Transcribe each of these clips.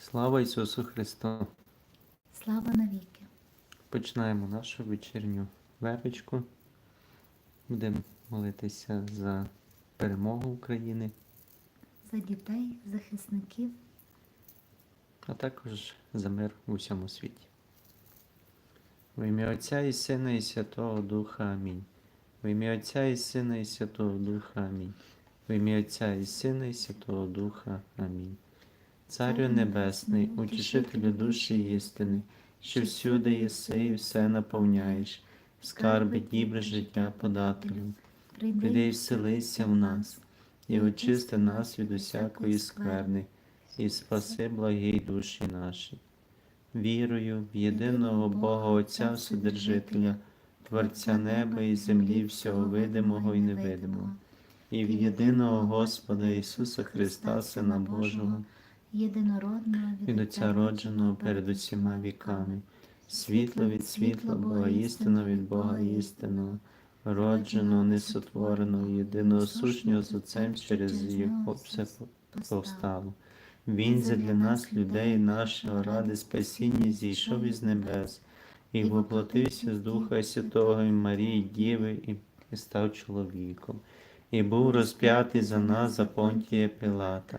Слава Ісусу Христу! Слава навіки! Починаємо нашу вечірню вепечку. Будемо молитися за перемогу України, За дітей, захисників, а також за мир у всьому світі. В ім'я Отця і Сина і Святого Духа Амінь. В ім'я Отця і Сина і Святого Духа Амінь. В ім'я Отця і Сина і Святого Духа Амінь. Царю Небесний, утішителю душі істини, що всюди єси і все наповняєш, скарби дібре життя подателю. Прийди і вселися в нас, і очисти нас від усякої скверни, і спаси благі душі наші. Вірую в єдиного Бога Отця Вседержителя, Творця неба і землі, всього видимого і невидимого, і в єдиного Господа Ісуса Христа, Сина Божого, єдинородного від Отця родженого перед усіма віками, світло від світла Бога, істина від Бога істинного, родженого, несотвореного, єдиного сущного з Отцем через Його все повстало. Він задля нас, людей нашого, ради спасіння зійшов із небес і воплотився з Духа Святого і Марії Діви і- і став чоловіком, і був розп'ятий за нас за понтія Пилата,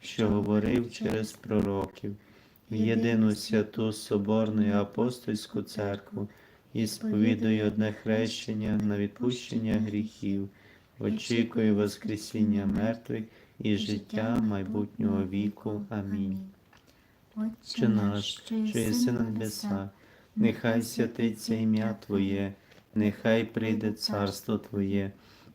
що говорив через пророків, в єдину святу Соборну і апостольську церкву, і сповідую одне хрещення на відпущення гріхів, очікую Воскресіння мертвих і життя майбутнього віку. Амінь. Отче наш, що єси на небесах, нехай святиться ім'я Твоє, нехай прийде царство Твоє,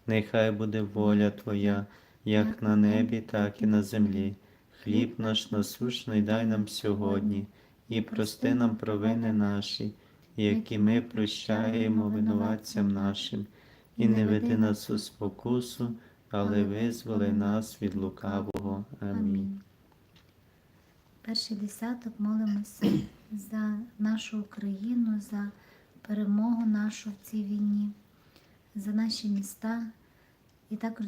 нехай буде воля Твоя, як на небі, так і на землі. Хліб наш насущний дай нам сьогодні, і прости нам провини наші, які ми прощаємо винуватцям нашим, і не веди нас у спокусу, але визволи нас від лукавого. Амінь. Перший десяток молимося за нашу Україну, за перемогу нашу в цій війні, за наші міста і також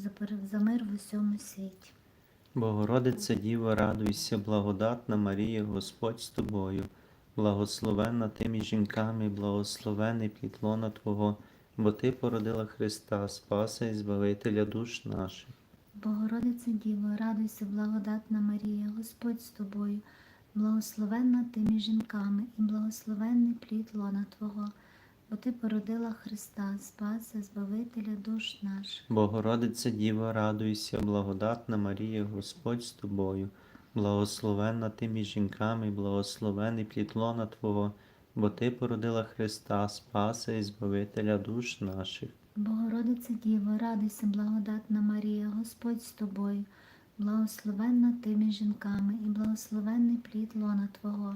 за мир в усьому світі. Богородице Діво, радуйся, благодатна Марія, Господь з тобою, благословенна ти між жінками, благословений плід лона Твого, бо Ти породила Христа, Спаса і Збавителя душ наших. Богородице Діво, радуйся, благодатна Марія, Господь з тобою, благословенна ти між жінками, і благословенний плід лона Твого, бо ти породила Христа, Спаса, Збавителя душ наших. Богородице Діво, радуйся, благодатна Марія, Господь з тобою, благословенна ти між жінками, благословений плід лона Твого, бо Ти породила Христа, Спаса і Збавителя душ наших. Богородице Діво, радуйся, благодатна Марія, Господь з тобою, благословенна ти між жінками, і благословенний плід лона Твого,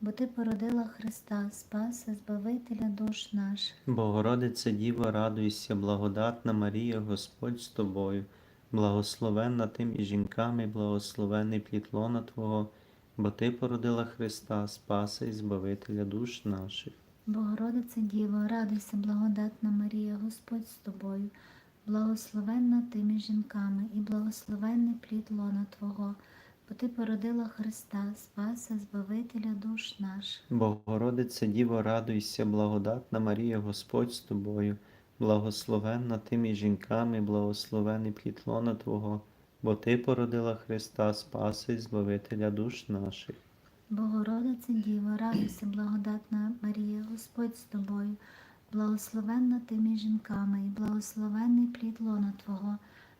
бо ти породила Христа, Спаса, Збавителя душ наших. Богородице Діво, радуйся, благодатна Марія, Господь з тобою, благословенна ти між жінками, благословений плід лона Твого, бо Ти породила Христа, Спаса і Збавителя душ наших. Богородице Діво, радуйся, благодатна Марія, Господь з тобою, благословенна ти між жінками, і благословенний плід лона Твого, бо ти породила Христа, Спаса, Збавителя душ наших. Богородице Діво, радуйся, благодатна Марія, Господь з тобою, благословенна ти між жінками, благословений плід лона Твого, бо Ти породила Христа, Спаса і Збавителя душ наших. Богородице Діво, радуйся, благодатна Марія, Господь з тобою, благословенна ти між жінками, і благословенний плід лона Твого,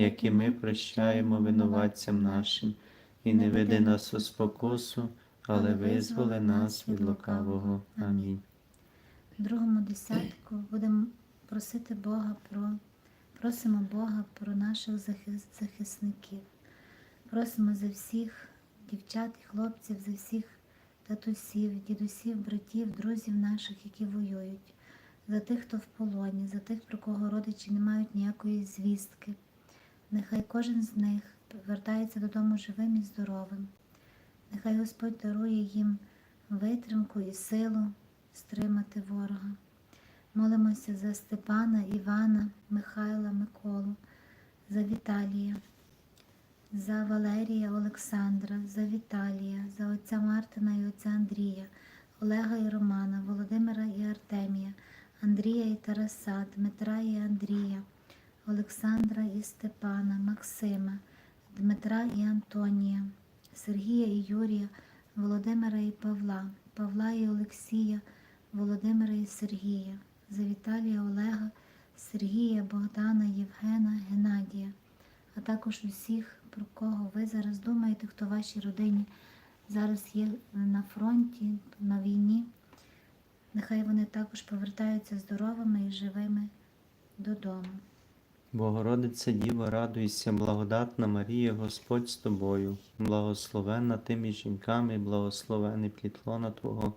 які ми прощаємо винуватцям нашим, і не веди нас у спокусу, але визволи нас від лукавого. Амінь. В другому десятку будемо просити Бога про просимо Бога про наших захисників. Просимо за всіх дівчат і хлопців, за всіх татусів, дідусів, братів, друзів наших, які воюють, за тих, хто в полоні, за тих, про кого родичі не мають ніякої звістки. Нехай кожен з них повертається додому живим і здоровим. Нехай Господь дарує їм витримку і силу стримати ворога. Молимося за Степана, Івана, Михайла, Миколу, за Віталія, за Валерія Олександра, за Віталія, за отця Мартина і отця Андрія, Олега і Романа, Володимира і Артемія, Андрія і Тараса, Дмитра і Андрія, Олександра і Степана, Максима, Дмитра і Антонія, Сергія і Юрія, Володимира і Павла, Павла і Олексія, Володимира і Сергія, за Віталія Олега, Сергія, Богдана, Євгена, Геннадія, а також усіх, про кого ви зараз думаєте, хто в вашій родині зараз є на фронті, на війні. Нехай вони також повертаються здоровими і живими додому. Богородице Діво, радуйся, благодатна Марія, Господь з тобою, благословенна ти між жінками, благословений плід лона Твого,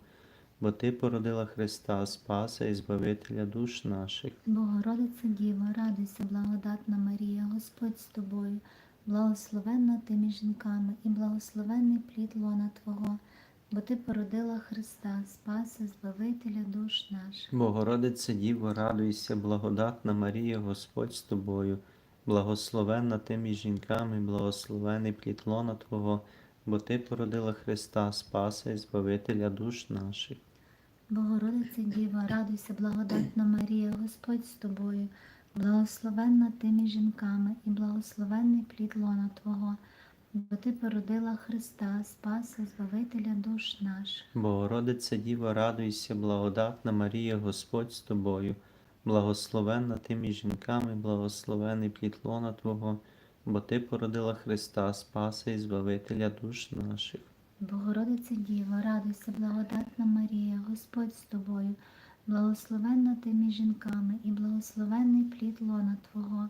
бо Ти породила Христа, Спаса і Збавителя душ наших. Богородице Діво, радуйся, благодатна Марія, Господь з тобою, благословенна ти між жінками, і благословенний плід лона Твого, бо Ти породила Христа, Спаса, Збавителя душ наших. Богородице Діво, радуйся, благодатна Марія, Господь з тобою, благословенна ти між жінками, благословений плід лона Твого, бо Ти породила Христа, Спаса і Збавителя душ наших. Богородице Діва, радуйся, благодатна Марія, Господь з тобою, благословенна ти між жінками, і благословенний плід лона Твого, бо Ти породила Христа, Спаса, Збавителя душ наших. Богородице Діво, радуйся, благодатна Марія, Господь з тобою, благословенна ти між жінками, благословений плід лона Твого, бо Ти породила Христа, Спаса і Збавителя душ наших. Богородице Діва, радуйся, благодатна Марія, Господь з тобою, благословенна ти між жінками, і благословенний плід лона Твого,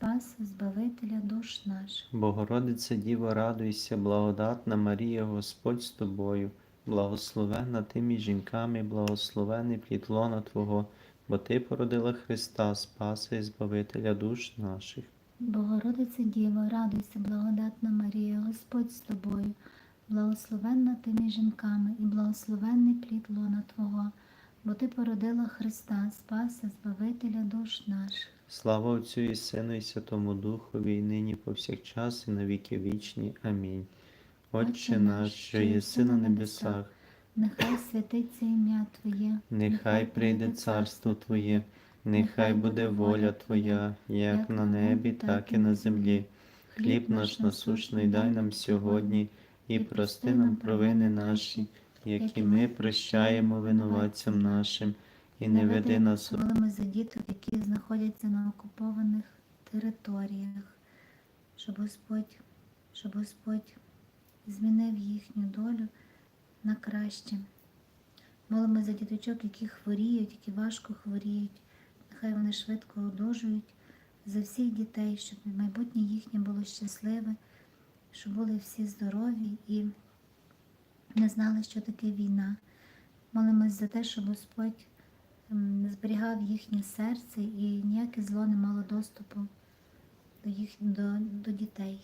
Спаса, Збавителя душ наших. Богородице Діво, радуйся, благодатна Марія, Господь з тобою, благословенна ти між жінками, благословений плід лона Твого, бо Ти породила Христа, Спаса і Збавителя душ наших. Богородице Діва, радуйся, благодатна Марія, Господь з тобою, благословенна ти між жінками, і благословенний плід лона Твого, бо Ти породила Христа, Спаса, Збавителя душ наших. Слава Отцю і Сину і Святому Духові, і нині повсякчас, і на віки вічні. Амінь. Отче наш, що єси на небесах, Нехай святиться ім'я Твоє, нехай прийде царство Твоє, нехай буде воля Твоя, як на небі, так і на землі. Хліб наш насущний дай нам сьогодні, і прости нам провини наші, які ми прощаємо винуватцям нашим, і не веди нас Молимо за діток, які знаходяться на окупованих територіях, щоб Господь, щоб Господь змінив їхню долю на краще. Молимо за діточок, які хворіють, які важко хворіють. Нехай вони швидко одужують, за всіх дітей, щоб майбутнє їхнє було щасливе, щоб були всі здорові і не знали, що таке війна. Молимось за те, щоб Господь зберігав їхнє серце і ніяке зло не мало доступу до, їх, до, до дітей.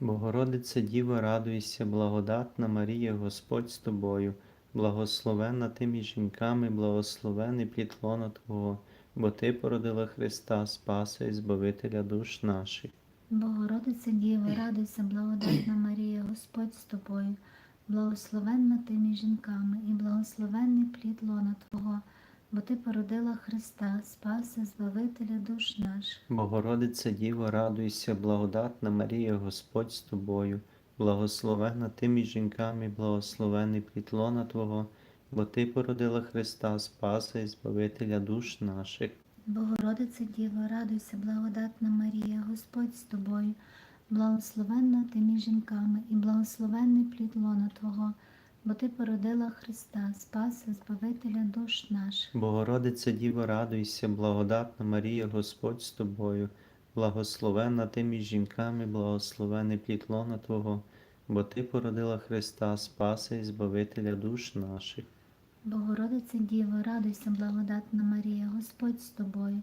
Богородице Діво, радуйся, благодатна Марія, Господь з тобою, благословенна ти між жінками, благословений плід лона Твого, бо Ти породила Христа, Спаса і Збавителя душ наших. Богородице Діво, радуйся, благодатна Марія, Господь з тобою, благословенна ти між жінками, і благословенний плід лона Твого, бо Ти породила Христа, Спаса, Збавителя душ наших. Богородице Діво, радуйся, благодатна Марія, Господь з тобою, благословенна ти між жінками, благословений плід лона Твого, бо Ти породила Христа, Спаса і Збавителя душ наших. Богородице Діво, радуйся, благодатна Марія, Господь з тобою, благословенна ти між жінками, і благословенний плід лона Твого, бо Ти породила Христа, Спаса, Збавителя душ наших. Богородице Діво, радуйся, благодатна Марія, Господь з тобою, благословенна ти між жінками, благословений плід лона Твого, бо Ти породила Христа, Спаса і Збавителя душ наших. Богородице Діво, радуйся, благодатна Марія, Господь з тобою,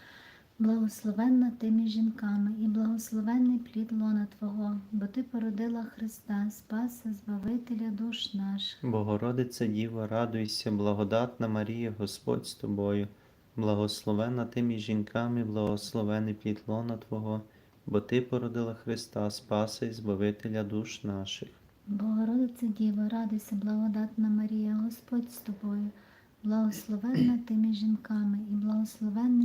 благословенна ти між жінками, і благословенний плід лона Твого, бо Ти породила Христа, Спаса, Збавителя душ наших. Богородице Діво, радуйся, благодатна Марія, Господь з тобою, благословенна ти між жінками, благословений плід лона Твого, бо Ти породила Христа, Спаса і Збавителя душ наших. Богородиця Діва, радуйся, благодатна Марія, Господь з тобою, благословенна ти між жінками, і благословенний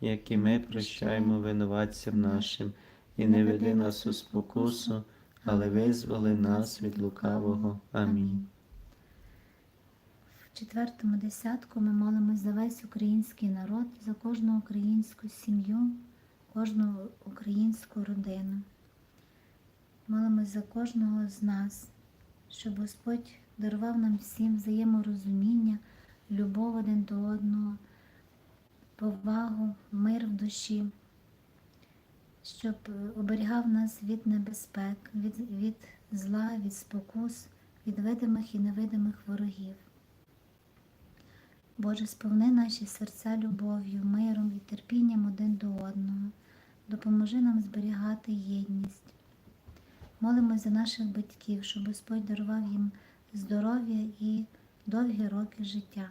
як і ми прощаємо винуватцям нашим, і не веди нас у спокусу, але визволи нас від лукавого. Амінь. В четвертому десятку ми молимось за весь український народ, за кожну українську сім'ю, кожну українську родину. Молимось за кожного з нас, щоб Господь дарував нам всім взаєморозуміння, любов один до одного, повагу, мир в душі, щоб е, оберігав нас від небезпек, від, від зла, від спокус, від видимих і невидимих ворогів. Боже, сповни наші серця любов'ю, миром і терпінням один до одного. Допоможи нам зберігати єдність. Молимось за наших батьків, щоб Господь дарував їм здоров'я і довгі роки життя,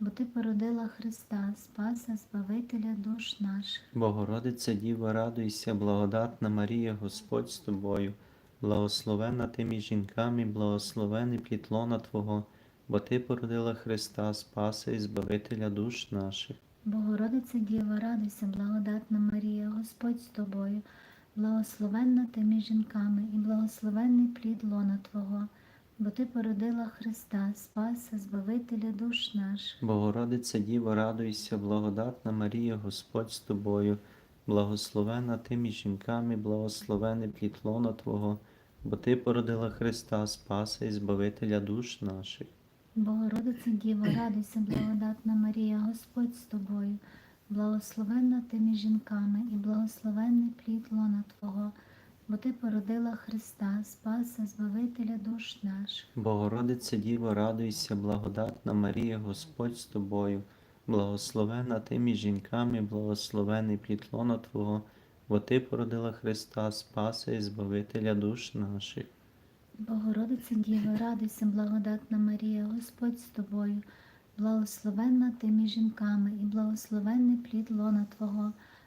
бо Ти породила Христа, Спаса, Збавителя душ наших. Богородице Діво, радуйся, благодатна Марія, Господь з тобою, благословенна ти між жінками, благословений плід лона Твого, бо Ти породила Христа, Спаса і Збавителя душ наших. Богородиця Діва, радуйся, благодатна Марія, Господь з тобою, благословенна ти між жінками, і благословенний плід лона Твого, бо Ти породила Христа, Спаса, Збавителя душ наших. Богородице Діво, радуйся, благодатна Марія, Господь з тобою, благословенна ти між жінками, благословений плід лона Твого, бо Ти породила Христа, Спаса і Збавителя душ наших. Богородице Діво, радуйся, благодатна Марія, Господь з тобою, благословенна ти між жінками і благословенний плід лона Твого, бо ти породила Христа, Спаса, Збавителя душ наших. Богородице Діво, радуйся, благодатна Марія, Господь з тобою, благословена ти між жінками, благословений плід лона Твого, бо Ти породила Христа, Спаса і Збавителя душ наших. Богородице Діво, радуйся, благодатна Марія, Господь з тобою, благословенна ти між жінками і благословенний плід лона Твого,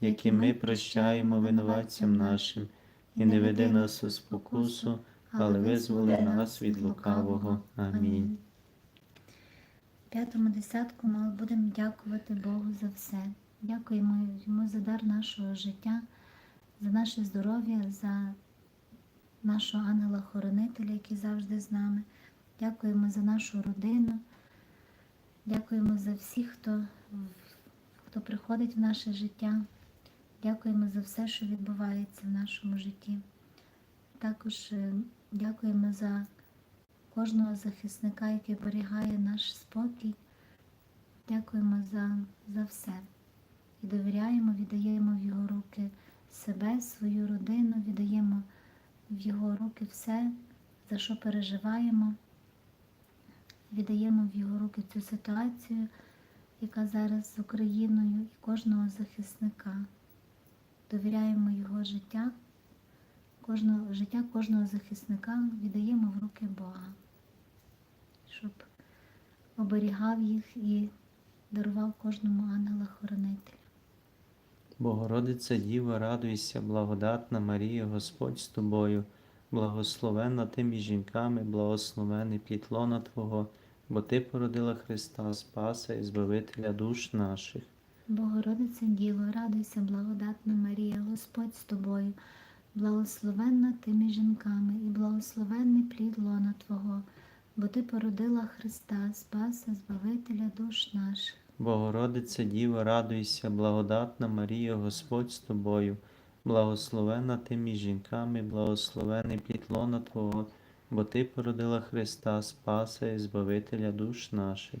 які ми прощаємо винуватцям нашим, і не веди нас у спокусу, але визволи нас від лукавого. Амінь. В п'ятому десятку ми будемо дякувати Богу за все. Дякуємо йому за дар нашого життя, за наше здоров'я, за нашого ангела-хоронителя, який завжди з нами. Дякуємо за нашу родину. Дякуємо за всіх, хто, хто приходить в наше життя. Дякуємо за все, що відбувається в нашому житті. Також е, дякуємо за кожного захисника, який оберігає наш спокій. Дякуємо за, за все. І довіряємо, віддаємо в його руки себе, свою родину, віддаємо в його руки все, за що переживаємо. Віддаємо в його руки цю ситуацію, яка зараз з Україною, і кожного захисника. Довіряємо його життя, кожного, життя кожного захисника віддаємо в руки Бога, щоб оберігав їх і дарував кожному ангела-хоронителя. Богородиця Діва, радуйся, благодатна Марія, Господь з тобою, благословенна ти між жінками, благословений плід лона Твого, бо Ти породила Христа, Спаса і Збавителя душ наших. Богородиця Діво, радуйся, благодатна Марія, Господь з тобою, благословенна ти між жінками і благословенний плід лона Твого, бо ти породила Христа, Спаса, Збавителя душ наших. Богородиця Діва, радуйся, благодатна Марія, Господь з тобою, благословенна ти між жінками, благословений плід лона Твого, бо Ти породила Христа, Спаса і Збавителя душ наших.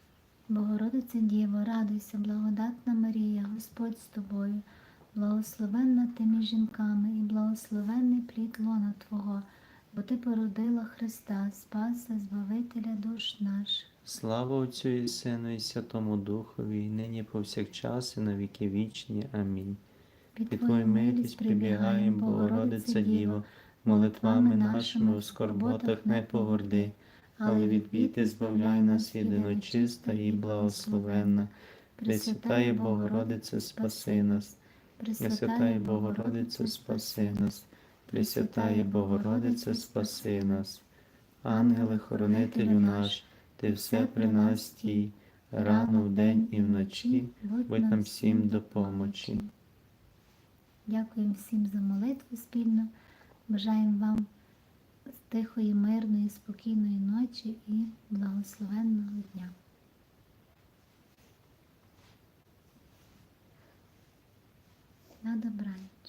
Богородиця Діво, радуйся, благодатна Марія, Господь з тобою, благословенна ти між жінками і благословенний плід лона Твого, бо ти породила Христа, Спаса, Збавителя душ наших. Слава Отцю і Сину і Святому Духові, і нині повсякчас і на віки вічні. Амінь. Під Твою милість прибігаємо, Богородице Діво, молитвами нашими у скорботах не погорди, але від біди збавляй нас єдиночиста і благословенна. Пресвятає Богородице, спаси нас, Пресвятає Богородице, спаси нас, Пресвятає Богородице, спаси нас. Ангеле, хоронителю наш, ти все при нас стій, рано вдень і вночі, будь нам всім до помочі. Дякуємо всім за молитву спільно. Бажаємо вам тихої, мирної, спокійної ночі і благословенного дня. На добраніч.